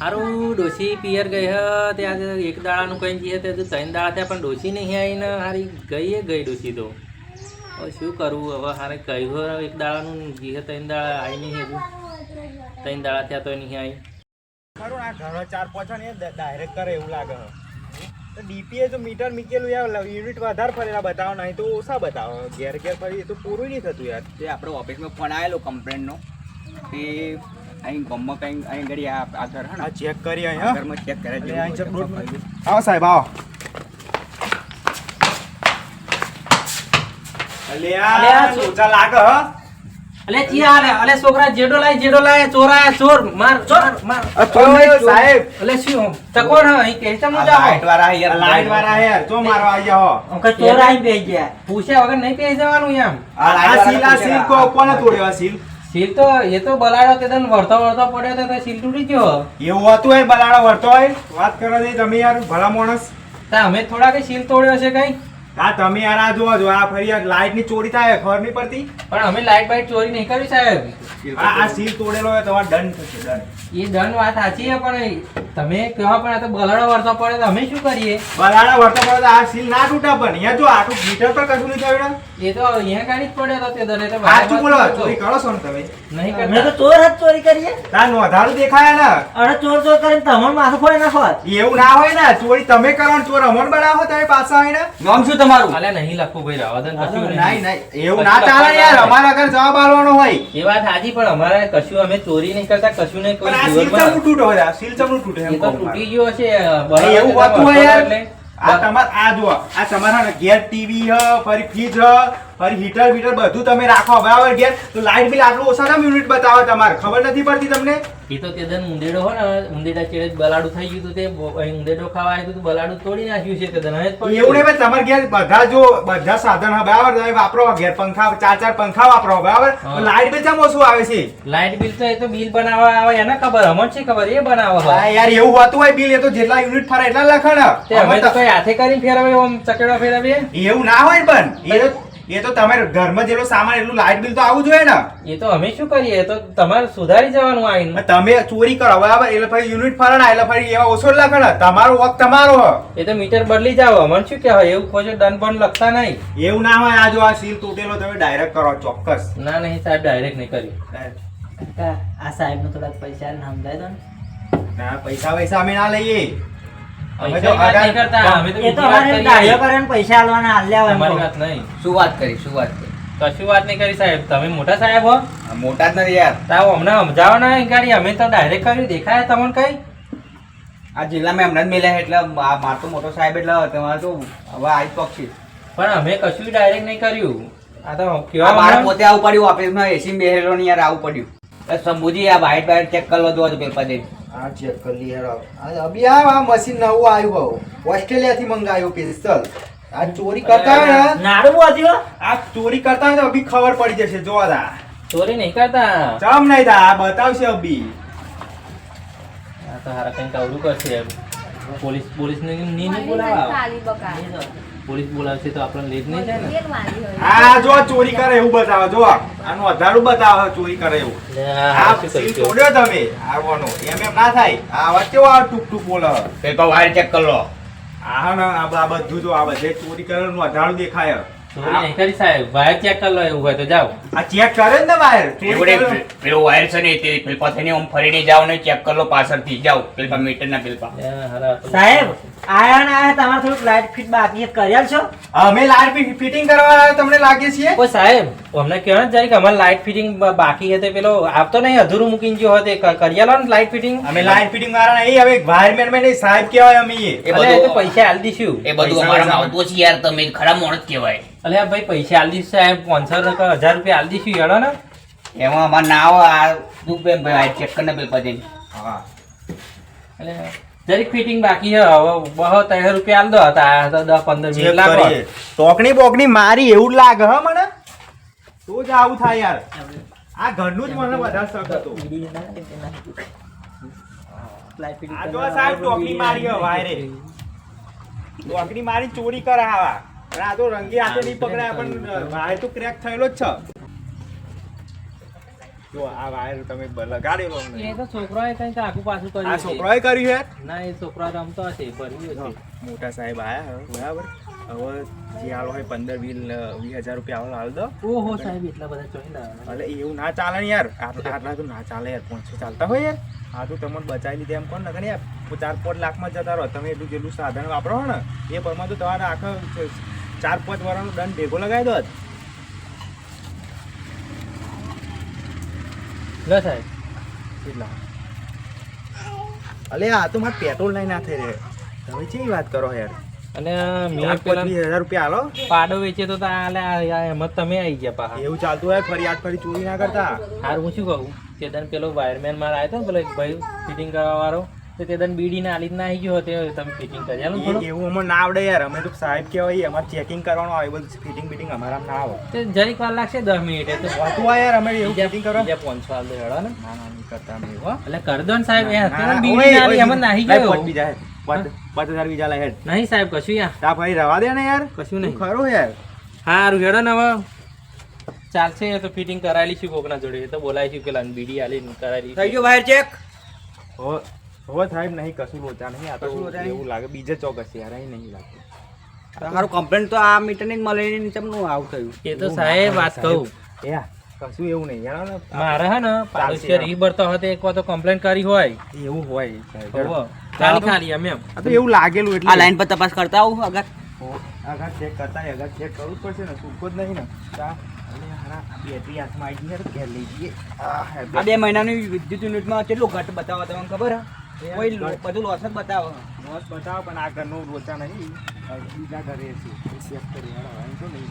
હારું ડોસી પિયર ગઈ હ ત્યાં એક દાડાનું કંઈ જઈએ તે ત્રણ દાડા થયા પણ ડોસી નહીં આવીને હારી ગઈ એ ગઈ ડોસી તો. હવે શું કરવું હવે હારે કહ્યું હવે એક દાડાનું જઈએ ત્રણ દાડા આવી નહીં હજુ. ત્રણ દાડા થયા તો નહીં આવી ખરું આ ઘર ચાર પાંચ ને ડાયરેક્ટ કરે એવું લાગે તો ડીપીએ તો મીટર મીકેલું યાર યુનિટ વધારે ફરેલા બતાવો નહીં તો ઓછા બતાવો. ઘેર ઘેર ફરી એ તો પૂરું નહીં થતું યાર. જે આપણે ઓફિસમાં ફોન આવેલો કમ્પ્લેનનો તે અહીં ગામમાં કઈ અહીં ઘડી આ આ હા આ ચેક કરી અહીં આ હા ચેક કરે છે આવો સાહેબ આવો. અલ્યા અલ્યા, સોચા લાગે હ. અલે ચી આલે અલે છોકરા જેડો લાય જેડો લાય ચોરા ચોર માર ચોર માર. ઓય, સાહેબ. અલે શું ચકોર હ? અહીં કે તમ આ લાઈટ વાળા યાર લાઈટ વાળા યાર ચો મારવા આવી હો. અંકલ ચોર આઈ બેહી ગયા. પૂછ્યા વગર નહીં પેઈ જવાનું એમ. આ આ સીલ આ સીલ કો કોને તોડ્યો આ સીલ? સીલ તો એ તો બલાડો તે તને વળતો વળતો પડ્યો તો સીલ તૂટી ગયો? એવું હતું એ બલાડો વર્તો હોય? વાત કરો દે તમે યાર ભલા માણસ. તા અમે થોડા કે સીલ તોડ્યો છે કઈ? હા તમે યાર આ જોવા જો આ ફરી આ લાઈટની ચોરી થાય ખબર નહીં પડતી? પણ અમે લાઈટ બાઈટ ચોરી નહીં કરી સાહેબ. આ આ સીલ તોડેલો હોય તમારે દંડ થશે દંડ એ દંડ વાત સાચી છે પણ તમે કહો પણ આ તો બલાડો વરતો પડે તો અમે શું કરીએ? બલાડા વર્તો પડે તો આ સીલ ના તૂટા પણ અહીંયા જો આટલું ગીટર પર કશું નહીં થયું એ તો અહીંયા ગાડી જ પડ્યો તો તે દરે તો સાચું બોલો ચોરી કરો છો ને તમે? નહીં અમે તો ચોર જ ચોરી કરીએ. તાર નોંધારું ને અરે ચોર ચોર કરીને તમાર માથું ફોડી નાખો એવું ના હોય ને ચોરી તમે કરો ને ચોર અમણ બનાવો તમે પાછા આવીને. નામ શું તમારું? અલે નહીં લખવું ભાઈ રાવા દે કશું નહીં. નહીં એવું ના ચાલે યાર અમારા ઘર જવાબ આલવાનો હોય. એ વાત સાચી પણ અમારે કશું અમે ચોરી નહીં કરતા કશું નહીં પણ આ કોઈ સીલ ચમનું તૂટો સીલ ચમનું તૂટે. એમ કહું તૂટી ગયો છે એવું હોતું હોય યાર. આ તમાર આ જો આ તમારા ગેર ઘેર ટીવી હ ફરી ફ્રીજ હ ફરી હીટર બીટર બધું તમે રાખો. બરાબર ઘેર તો લાઇટ બિલ આટલું ઓછા યુનિટ બતાવે તમારે. ખબર નથી પડતી તમને? એ તો તે દન ઉંદેડો હોય ને ઉંદેડા ચેડે બલાડું થઈ ગયું તે ઉંદેડો ખાવા આવ્યું હતું બલાડું તોડી નાખ્યું છે તે હવે એવું નહીં તમારે ઘેર બધા જો બધા સાધન હ બરાબર? તમે વાપરો ઘેર પંખા ચાર ચાર પંખા વાપરો બરાબર? લાઇટ બિલ ચમ ઓછું આવે છે? લાઇટ બિલ તો એ તો બિલ બનાવવા આવે એને ખબર અમને છે ખબર એ બનાવે હા, યાર એવું હોતું હોય બિલ એ તો જેટલા યુનિટ ફરે એટલા લખણ. તે અમે તો કઈ હાથે કરીને ફેરવે આમ ચકેડો ફેરવે એવું ના હોય પણ એ તો એ તો તમારે ઘરમાં જેટલો સામાન એટલું લાઈટ બિલ તો આવવું જોઈએ ને. એ તો અમે શું કરીએ? તો તમારે સુધારી જવાનું આવીને તમે ચોરી કરો બરાબર? એટલે ફરી યુનિટ ફરણ એટલે ફરી એવા ઓછો લખણ તમારો વખત તમારો હ. એ તો મીટર બદલી જાવ અમને શું કહેવાય એવું ખોજો દન પણ લખતા નહીં. એવું ના હોય આ જો આ સીલ તૂટેલો તમે ડાયરેક્ટ કરો ચોક્કસ. ના નહીં સાહેબ ડાયરેક્ટ નહીં કર્યું. આ સાહેબ નો થોડાક પૈસા ને સમજાય દો ને. ના પૈસા વૈસા અમે ના લઈએ. અમે તો વાત કરતા. અમે તો એ તો અમારે કરીએ. ગાડીઓ પૈસા આલવાના આલ્યા હોય તમારી વાત નહીં. શું વાત કરી શું વાત કરી? કશું વાત નહીં કરી સાહેબ. તમે મોટા સાહેબ હો. મોટા જ નથી યાર. તાવ હમણાં સમજાવો ને અહીં અમે તો ડાયરેક્ટ કર્યું. દેખાય તમને કઈ? આ જિલ્લામાં જ મેલ્યા એટલે આ માર તો મોટો સાહેબ એટલે તમારે તો હવે આઈ પક્ષી. પણ અમે કશું ડાયરેક્ટ નહીં કર્યું. આ તો કેવા મારે પોતે આવું પડ્યું. ઓફિસમાં એસી બેહેલો યાર આવું પડ્યું. એ શંભુજી આ બાઈટ બાઈટ ચેક કરવા દો પેપર દે હા ચેક કરી લઈએ અભી આ આ મશીન નવું આવ્યું ઓસ્ટ્રેલિયા થી મંગાવ્યું પિસ્તલ આ ચોરી કરતા હોય ને નાડું આ ચોરી કરતા હોય તો અભી ખબર પડી જશે જોવા દા. ચોરી નહીં કરતા. ચમ નહીં દા આ બતાવશે અભી. આ તો હારા કંઈક અવરું કરશે પોલીસ પોલીસ ને નહીં બોલાવા. પોલીસ બોલાવશે તો આપણને લેટ નહીં જાય ને. આ જો ચોરી કરે એવું બતાવો જો આનું અધારું બતાવો ચોરી કરે એવું. આ સીલ તોડ્યો તમે આવવાનો. એમ એમ ના થાય. આ વચ્ચે કેવો આ ટૂક ટૂક બોલે પેપર વાયર ચેક કરી લો. આ ને આ આ બધું જો આ બધે ચોરી કરેલું અધારું દેખાય. ચોરી નહીં કરી સાહેબ વાયર ચેક કરી લો એવું હોય તો જાઓ. આ ચેક કરે ને બહાર એવડે પેલો વાયર છે ને તે પેલપા થઈને આમ ફરીને જાઓ ને ચેક કરી લો પાછળથી. જાઓ પેલપા મીટર ના પેલપા. સાહેબ આયા ને આયા તમારે થોડુંક લાઈટ ફીટ બાકી છે, કરી અમે લાઈટ ફિટિંગ કરવા તમને લાગે છે? ઓ સાહેબ અમને કહો ને અમારે લાઇટ ફિટિંગ બાકી હતી પેલો આપતો નહીં અધૂરું મૂકીને ગયો હતો એ ક- કરી આલો ને લાઇટ ફિટિંગ અમે લાઇટ ફિટિંગ વાળા નહીં હવે વાયરમેનમાં નહીં સાહેબ કહેવાય અમે એ. બધું પૈસા આલ દઈશું એ બધું અમારા આવતું છે યાર તમે ખરા મોણ જ કહેવાય. અલે ભાઈ પૈસા આલી દઈશું સાહેબ પાંચસો હજાર રૂપિયા આલી દઈશું હેડો ને? એમાં અમારે ના આવો આ તું ભાઈ ચેક કરીને પેલપા પછી હા. એટલે જરીક ફિટિંગ બાકી છે હવે બહો ત્રણ રૂપિયા આલ દો હતા તો દસ પંદર મિનિટ લાગે. ટોકણી બોકણી મારી એવું લાગે હ મને? તો જ આવું થાય યાર. આ ઘરનું જ મને વધારે શક હતો. આ જો સાહેબ ટોકણી મારી વાયરે. ટોકણી મારી ચોરી કરાવા આ તો રંગી હાથે નહીં પકડાય પણ વાયર તો ક્રેક થયેલો જ છે. જો આ વાયર તમે લગાડેલો એ તો છોકરાએ કંઈક આગુ પાછું કર્યું આ છોકરાએ કર્યું યાર ના એ છોકરા રમતો હશે ભર્યું હશે. મોટા સાહેબ આયા બરાબર. હવે જે હાલો હોય પંદર વીસ વીસ હજાર રૂપિયા હાલો હાલ દો. ઓહો સાહેબ એટલા બધા ચોઈ એટલે એવું ના ચાલે ને યાર. આટલા તો ના ચાલે યાર પાંચસો ચાલતા હોય યાર. આ તો તમને બચાવી લીધે એમ કોણ નગર યાર. ચાર પાંચ લાખમાં જતા રહો. તમે એટલું જેટલું સાધન વાપરો ને એ પરમાં તો તમારે આખો ચાર પાંચ વાળાનો દંડ ભેગો લગાવી દો જ. લો સાહેબ. કેટલા? અલે આ તો મારે પેટ્રોલ લઈને ના થઈ રહે તમે કેવી વાત કરો યાર? અને મેં પેલા હજાર રૂપિયા હાલો પાડો વેચે તો આલે એમાં તમે આવી ગયા પાછા એવું ચાલતું હોય ફરી આજ ફરી ચોરી ના કરતા. હાર હું શું કહું? કે દાન પેલો વાયરમેન મારા આવ્યો તો પેલો ભાઈ ફિટિંગ કરવા વાળો. તો તે દન બીડી ના આલી ના આવી ગયો તે તમે ફિટિંગ કરી. આલો એવું અમને ના આવડે યાર. અમે તો સાહેબ કહેવાય અમારે ચેકિંગ કરવાનું આવે બધું ફિટિંગ બિટિંગ અમારા ના આવે તે જરીક વાર લાગશે દસ મિનિટ. એ તો હોતું આ યાર અમે એવું ફિટિંગ કરો. બીજા પાંચસો આલ દે હેડો ને. ના ના નહીં કરતા અમે હો. એટલે કર દો ને સાહેબ યાર ના, બીડી ના આલી ઓય, નાહી ગયો. પટ બીજા હેડ. પટ પાંચ હજાર બીજા લાય હેડ. નહીં સાહેબ કશું યાર. તા ભાઈ રવા દે ને યાર. કશું નહીં. ખરો યાર. હારું હેડો ને હવે. ચાલશે તો ફિટિંગ કરાયેલી છું કોકના જોડે. તો તો બોલાવીશું પેલા બીડી આલી કરાયેલી થઈ ગયો બહાર ચેક હો. હો સાહેબ નહીં કશું લોચા નહીં આ તો? એવું લાગે બીજે ચોક્કસ યાર અહીં નહીં લાગતું તમારું કમ્પ્લેન તો આ મીટરની મળે ની ચમનું આવું થયું. એ તો સાહેબ વાત કહું. યા કશું એવું નહીં યાર ને. મારે હે ને પાડોશીએ રીહ ભરતો હતો એક વાર તો કમ્પ્લેન કરી હોય. એવું હોય સાહેબ હોવો. ખાલી ખાલી એમ એમ. આ તો એવું લાગેલું એટલે. આ લાઈન પર તપાસ કરતા આવું અગર? આગળ ચેક કરતા અગર આગળ ચેક કરવું પડશે ને સૂકો જ નહીં ને. બે મહિનાની વિદ્યુત યુનિટમાં કેટલું ઘટ બતાવો તમને ખબર હે? કોઈ બધું લોસ જ બતાવો. બતાવો પણ આ ઘરનું રોચા નહીં. બીજા ઘરે છે. ચેક કરી હેડો, તો નહીં.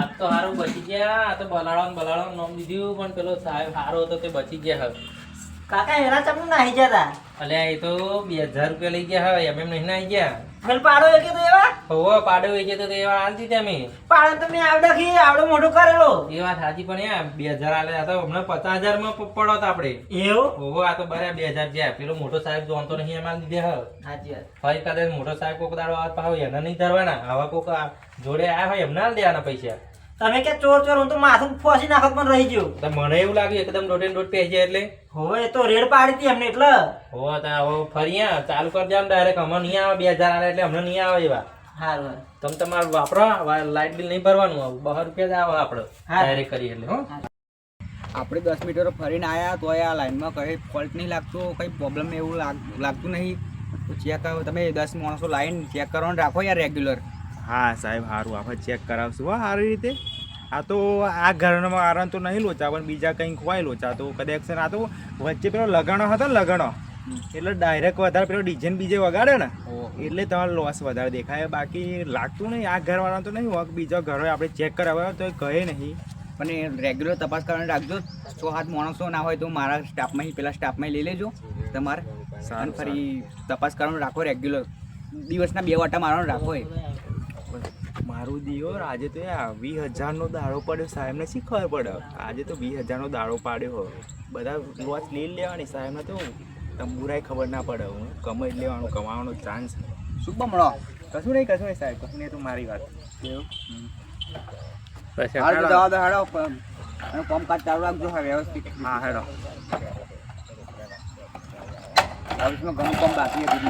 આજ તો હારું બચી ગયા. આ તો બલાડો ને બલાડો નામ દીધું પણ પેલો સાહેબ હારો હતો તે બચી ગયા હવે. કાકા એના ચમનું નાહી જતા? અલ્યા એ તો બે હજાર રૂપિયા લઈ ગયા હવે એમ એમ નહીં નાઈ ગયા. મેલ પાડો એ તો એવા? હોવો પાડો વેચે તો એવા આલતી દીધા મેં પાડો તો મેં આવડે ખી આવડો મોટો કરેલો? એ વાત સાચી પણ યાર બે હજાર આલે આ હમણાં પચાસ હજારમાં પડો તો આપણે. એવું? હોવો આ તો બરાબર બે હજાર જ્યાં પેલો મોટો સાહેબ જોનતો નહીં એમાં લીધે હવે સાચી વાત. ફરી કદાચ મોટો સાહેબ કોક દાડો આવત પાવ એને નહીં ધરવાના. આવા કોક જોડે આવ્યા હોય એમને દેવાના પૈસા. તમે કે ચોર ચોર હું તો માથું ફોસી નાખત પણ રહી ગયો. મને એવું લાગ્યું એકદમ દોઢે દોઢ જાય એટલે. હવે તો રેડ પાડી હતી એમને એટલે. હો તો હવે ફરી ચાલુ કરી દેવાનું ડાયરેક્ટ હમણાં નહીં આવે બે હજાર આવે એટલે હમણાં નહીં આવે એવા. હા તમે તમારે વાપરો લાઇટ બિલ નહીં ભરવાનું આવું બહાર રૂપિયા જ આવે આપણે હા. ડાયરેક્ટ કરી એટલે હો. આપણે દસ મીટર ફરીને આવ્યા તો આ લાઈનમાં કઈ ફોલ્ટ નહીં લાગતો કઈ પ્રોબ્લેમ એવું લાગ- લાગતું નહીં. ચેક તમે દસ માણસો લાઈન ચેક કરવાનું રાખો યાર રેગ્યુલર હા સાહેબ સારું આપણે ચેક કરાવશું હા સારી રીતે. આ તો આ ઘરનો આરણ તો નહીં લોચા પણ બીજા કંઈક હોય લોચા. તો કદાચ આ તો વચ્ચે પેલો લગાણો હતો ને લગાણો એટલે ડાયરેક્ટ વધારે પેલો ડિઝાઇન બીજે વગાડે ને એટલે તમારો લોસ વધારે દેખાય. બાકી લાગતું નહીં આ ઘરવાળા તો નહીં હોય બીજા હોય આપણે ચેક કરાવ્યા તો એ કહે નહીં. પણ રેગ્યુલર તપાસ કરવાની રાખજો. સો હાથ માણસો ના હોય તો મારા સ્ટાફમાં પેલા સ્ટાફમાં લઈ લેજો તમારે. ફરી તપાસ કરવાનું રાખો રેગ્યુલર દિવસના બે વાટા મારવાનું રાખો એ. મારું દિયોર આજે તો યાર વીસ હજારનો દાડો પડ્યો સાહેબને શી ખબર પડે? આજે તો વીસ હજારનો દાડો પાડ્યો બધા વોચ લઈ લેવાની સાહેબને તો તંબુરાય ખબર ના પડે હું કમાઈ જ લેવાનું કમાવાનો ચાન્સ શું બમણો કશું નહીં કશું નહીં સાહેબ કશું નહીં તો મારી વાત. દો હેડો કામકાજ ચાલુ રાખજો હા વ્યવસ્થિત. હા હેડો. ઘણું કામ બાકી હતું